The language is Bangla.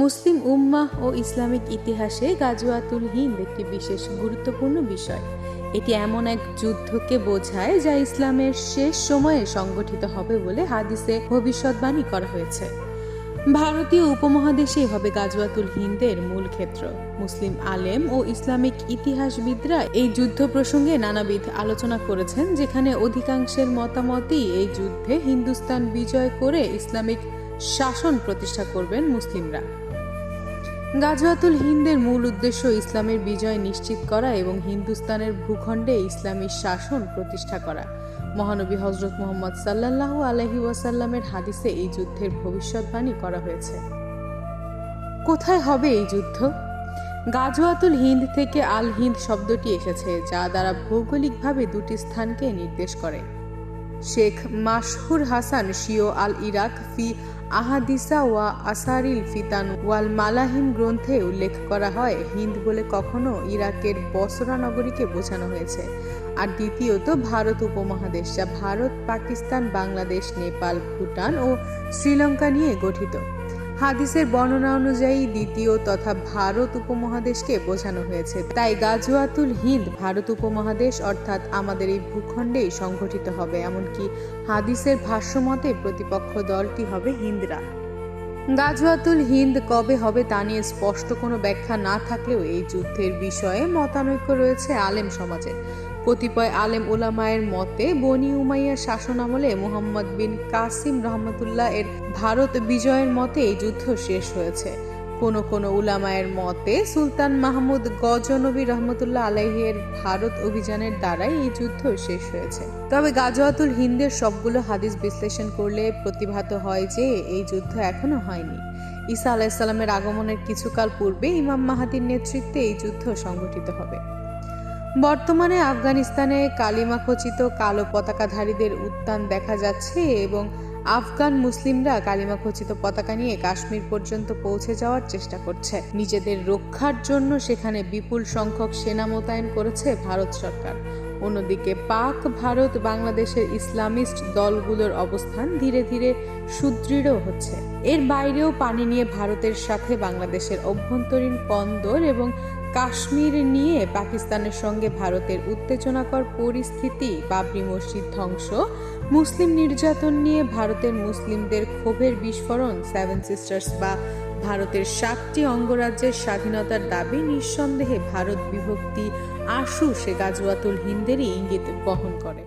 মুসলিম উম্মাহ ও ইসলামিক ইতিহাসে গাজওয়াতুল হিন্দ একটি বিশেষ গুরুত্বপূর্ণ বিষয়। এটি এমন এক যুদ্ধকে বোঝায় যা ইসলামের শেষ সময়ে সংগঠিত হবে বলে হাদিসে ভবিষ্যৎবাণী করা হয়েছে। ভারতীয় উপমহাদেশেই হবে গাজওয়াতুল হিন্দের মূল ক্ষেত্র। মুসলিম আলেম ও ইসলামিক ইতিহাসবিদরা এই যুদ্ধ প্রসঙ্গে নানাবিধ আলোচনা করেছেন, যেখানে অধিকাংশের মতামতই এই যুদ্ধে হিন্দুস্তান বিজয় করে ইসলামিক শাসন প্রতিষ্ঠা করবেন মুসলিমরা। গাজওয়াতুল হিন্দের মূল উদ্দেশ্য ইসলামের বিজয় নিশ্চিত করা এবং হিন্দুস্তানের ভূখণ্ডে ইসলামী শাসন প্রতিষ্ঠা করা। মহানবী হজরত মোহাম্মদ সাল্লাল্লাহু আলহি ওয়াসাল্লামের হাদিসে এই যুদ্ধের ভবিষ্যৎবাণী করা হয়েছে। কোথায় হবে এই যুদ্ধ? গাজওয়াতুল হিন্দ থেকে আল হিন্দ শব্দটি এসেছে, যা দ্বারা ভৌগোলিকভাবে দুটি স্থানকে নির্দেশ করে। শেখ মাশহুর হাসান শিও আল ইরাক ফি আহাদিসা ওয়া আসারিল ফিতান ওয়াল মালাহিম গ্রন্থে উল্লেখ করা হয়, হিন্দ বলে কখনো ইরাকের বসরা নগরীকে বোঝানো হয়েছে। আর দ্বিতীয়ত, ভারত উপমহাদেশ, যা ভারত, পাকিস্তান, বাংলাদেশ, নেপাল, ভুটান ও শ্রীলঙ্কা নিয়ে গঠিত। হাদিসের বর্ণনা অনুযায়ী দ্বিতীয় তথা ভারত উপমহাদেশকে বোঝানো হয়েছে। তাই গাজওয়াতুল হিন্দ ভারত উপমহাদেশ অর্থাৎ আমাদের এই ভূখণ্ডেই সংঘটিত হবে, এমনকি হাদিসের ভাষ্যমতে প্রতিপক্ষ দলটি হবে হিন্দরা। গাজওয়াতুল হিন্দ কবে হবে তা নিয়ে স্পষ্ট কোনো ব্যাখ্যা না থাকলেও এই যুদ্ধের বিষয়ে মতানৈক্য রয়েছে আলেম সমাজে কতিপয় আলেম উলামায়ের মতে, বনি উমাইয়ার শাসনামলে মুহাম্মদ বিন কাসিম রহমতুল্লাহ এর ভারত বিজয়ের মতে এই যুদ্ধ শেষ হয়েছে। কোন কোন উলামায়ের মতে, সুলতান মাহমুদ গজনবী রহমতুল্লাহ আলাইহের ভারত অভিযানের দ্বারাই এই যুদ্ধ শেষ হয়েছে। তবে গাজওয়াতুল হিন্দের সবগুলো হাদিস বিশ্লেষণ করলে প্রতিভাত হয় যে, এই যুদ্ধ এখনও হয়নি। ঈসা আলাইসাল্লামের আগমনের কিছুকাল পূর্বে ইমাম মাহাদির নেতৃত্বে এই যুদ্ধ সংগঠিত হবে। বর্তমানে আফগানিস্তানে কালিমা খচিত কালো পতাকাধারীদের উত্থান দেখা যাচ্ছে এবং আফগান মুসলিমরা কালিমা খচিত পতাকা নিয়ে কাশ্মীর পর্যন্ত পৌঁছে যাওয়ার চেষ্টা করছে। নিজেদের রক্ষার জন্য সেখানে বিপুল সংখ্যক সেনা মোতায়েন করেছে ভারত সরকার। অন্যদিকে পাক ভারত বাংলাদেশের ইসলামিস্ট দলগুলোর অবস্থান ধীরে ধীরে সুদৃঢ় হচ্ছে। এর বাইরেও পানি নিয়ে ভারতের সাথে বাংলাদেশের অভ্যন্তরীণ কন্দর এবং কাশ্মীর নিয়ে পাকিস্তানের সঙ্গে ভারতের উত্তেজনাকর পরিস্থিতি, বাবরি মসজিদ ধ্বংস, মুসলিম নির্যাতন নিয়ে ভারতের মুসলিমদের ক্ষোভের বিস্ফোরণ সেভেন সিস্টার্স বা ভারতের সাতটি অঙ্গরাজ্যের স্বাধীনতার দাবি নিঃসন্দেহে ভারত বিভক্তি আশু সে গাজওয়াতুল হিন্দেরই ইঙ্গিত বহন করে।